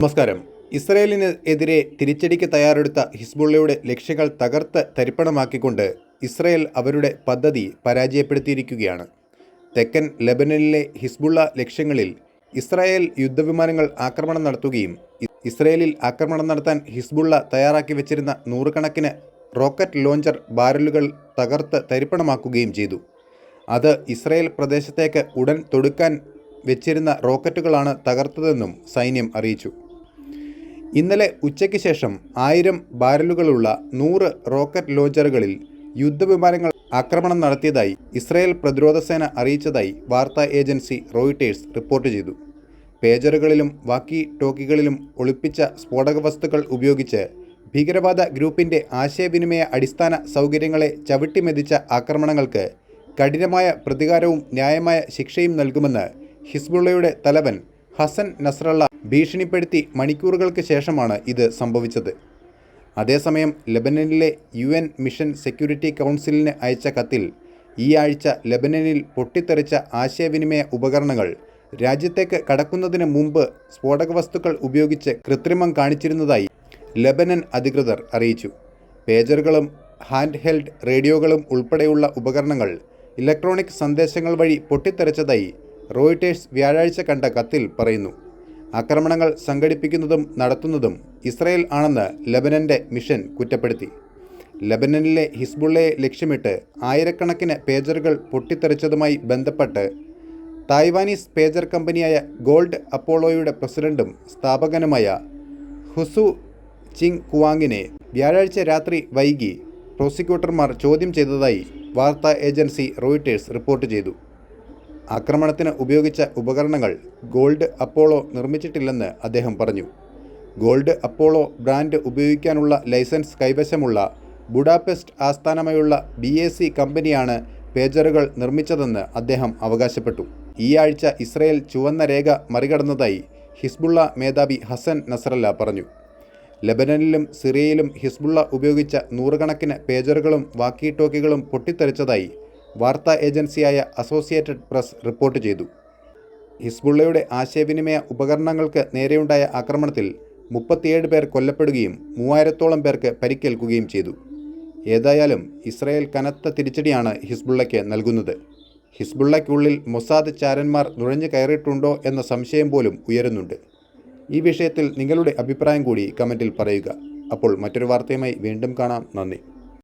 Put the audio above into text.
നമസ്കാരം. ഇസ്രയേലിന് എതിരെ തിരിച്ചടിക്ക് തയ്യാറെടുത്ത ഹിസ്ബുള്ളയുടെ ലക്ഷ്യങ്ങൾ തകർത്ത് തരിപ്പണമാക്കിക്കൊണ്ട് ഇസ്രയേൽ അവരുടെ പദ്ധതി പരാജയപ്പെടുത്തിയിരിക്കുകയാണ്. തെക്കൻ ലെബനനിലെ ഹിസ്ബുള്ള ലക്ഷ്യങ്ങളിൽ ഇസ്രായേൽ യുദ്ധവിമാനങ്ങൾ ആക്രമണം നടത്തുകയും ഇസ്രയേലിൽ ആക്രമണം നടത്താൻ ഹിസ്ബുള്ള തയ്യാറാക്കി വെച്ചിരുന്ന നൂറുകണക്കിന് റോക്കറ്റ് ലോഞ്ചർ ബാരലുകൾ തകർത്ത് തരിപ്പണമാക്കുകയും ചെയ്തു. അത് ഇസ്രയേൽ പ്രദേശത്തേക്ക് ഉടൻ തൊടുക്കാൻ വെച്ചിരുന്ന റോക്കറ്റുകളാണ് തകർത്തതെന്നും സൈന്യം അറിയിച്ചു. ഇന്നലെ ഉച്ചയ്ക്ക് ശേഷം ആയിരം ബാരലുകളുള്ള നൂറ് റോക്കറ്റ് ലോഞ്ചറുകളിൽ യുദ്ധവിമാനങ്ങൾ ആക്രമണം നടത്തിയതായി ഇസ്രായേൽ പ്രതിരോധ സേന അറിയിച്ചതായി വാർത്താ ഏജൻസി റോയിട്ടേഴ്സ് റിപ്പോർട്ട് ചെയ്തു. പേജറുകളിലും വാക്കി ടോക്കികളിലും ഒളിപ്പിച്ച സ്ഫോടക വസ്തുക്കൾ ഉപയോഗിച്ച് ഭീകരവാദ ഗ്രൂപ്പിന്റെ ആശയവിനിമയ അടിസ്ഥാന സൗകര്യങ്ങളെ ചവിട്ടിമെതിച്ച ആക്രമണങ്ങൾക്ക് കഠിനമായ പ്രതികാരവും ന്യായമായ ശിക്ഷയും നൽകുമെന്ന് ഹിസ്ബുള്ളയുടെ തലവൻ ഹസൻ നസ്രള്ള ഭീഷണിപ്പെടുത്തി മണിക്കൂറുകൾക്ക് ശേഷമാണ് ഇത് സംഭവിച്ചത്. അതേസമയം ലെബനനിലെ യു എൻ മിഷൻ സെക്യൂരിറ്റി കൗൺസിലിന് അയച്ച കത്തിൽ ഈ ആഴ്ച ലെബനനിൽ പൊട്ടിത്തെറിച്ച ആശയവിനിമയ ഉപകരണങ്ങൾ രാജ്യത്തേക്ക് കടക്കുന്നതിന് മുമ്പ് സ്ഫോടക വസ്തുക്കൾ ഉപയോഗിച്ച് കൃത്രിമം കാണിച്ചിരുന്നതായി ലെബനൻ അധികൃതർ അറിയിച്ചു. പേജറുകളും ഹാൻഡ് ഹെൽഡ് റേഡിയോകളും ഉൾപ്പെടെയുള്ള ഉപകരണങ്ങൾ ഇലക്ട്രോണിക് സന്ദേശങ്ങൾ വഴി പൊട്ടിത്തെറിച്ചതായി റോയിട്ടേഴ്സ് വ്യാഴാഴ്ച കണ്ട കത്തിൽ പറയുന്നു. ആക്രമണങ്ങൾ സംഘടിപ്പിക്കുന്നതും നടത്തുന്നതും ഇസ്രയേൽ ആണെന്ന് ലെബനന്റെ മിഷൻ കുറ്റപ്പെടുത്തി. ലബനനിലെ ഹിസ്ബുള്ളയെ ലക്ഷ്യമിട്ട് ആയിരക്കണക്കിന് പേജറുകൾ പൊട്ടിത്തെറിച്ചതുമായി ബന്ധപ്പെട്ട് തായ്വാനീസ് പേജർ കമ്പനിയായ ഗോൾഡ് അപ്പോളോയുടെ പ്രസിഡന്റും സ്ഥാപകനുമായ ഹുസു ചിങ് കുവാങ്ങിനെ വ്യാഴാഴ്ച രാത്രി വൈകി പ്രോസിക്യൂട്ടർമാർ ചോദ്യം ചെയ്തതായി വാർത്താ ഏജൻസി റോയിട്ടേഴ്സ് റിപ്പോർട്ട് ചെയ്തു. ആക്രമണത്തിന് ഉപയോഗിച്ച ഉപകരണങ്ങൾ ഗോൾഡ് അപ്പോളോ നിർമ്മിച്ചിട്ടില്ലെന്ന് അദ്ദേഹം പറഞ്ഞു. ഗോൾഡ് അപ്പോളോ ബ്രാൻഡ് ഉപയോഗിക്കാനുള്ള ലൈസൻസ് കൈവശമുള്ള ബുഡാപെസ്റ്റ് ആസ്ഥാനമായുള്ള ബി എ സി കമ്പനിയാണ് പേജറുകൾ നിർമ്മിച്ചതെന്ന് അദ്ദേഹം അവകാശപ്പെട്ടു. ഈ ആഴ്ച ഇസ്രയേൽ ചുവന്ന രേഖ മറികടന്നതായി ഹിസ്ബുള്ള മേധാവി ഹസൻ നസറല്ല പറഞ്ഞു. ലബനനിലും സിറിയയിലും ഹിസ്ബുള്ള ഉപയോഗിച്ച നൂറുകണക്കിന് പേജറുകളും വാക്കി ടോക്കികളും പൊട്ടിത്തെറിച്ചതായി വാർത്താ ഏജൻസിയായ അസോസിയേറ്റഡ് പ്രസ് റിപ്പോർട്ട് ചെയ്തു. ഹിസ്ബുള്ളയുടെ ആശയവിനിമയ ഉപകരണങ്ങൾക്ക് നേരെയുണ്ടായ ആക്രമണത്തിൽ മുപ്പത്തിയേഴ് പേർ കൊല്ലപ്പെടുകയും മൂവായിരത്തോളം പേർക്ക് പരിക്കേൽക്കുകയും ചെയ്തു. ഏതായാലും ഇസ്രായേൽ കനത്ത തിരിച്ചടിയാണ് ഹിസ്ബുള്ളയ്ക്ക് നൽകുന്നത്. ഹിസ്ബുള്ളയ്ക്കുള്ളിൽ മൊസാദ് ചാരന്മാർ നുഴഞ്ഞു കയറിയിട്ടുണ്ടോ എന്ന സംശയം പോലും ഉയരുന്നുണ്ട്. ഈ വിഷയത്തിൽ നിങ്ങളുടെ അഭിപ്രായം കൂടി കമന്റിൽ പറയുക. അപ്പോൾ മറ്റൊരു വാർത്തയുമായി വീണ്ടും കാണാം. നന്ദി.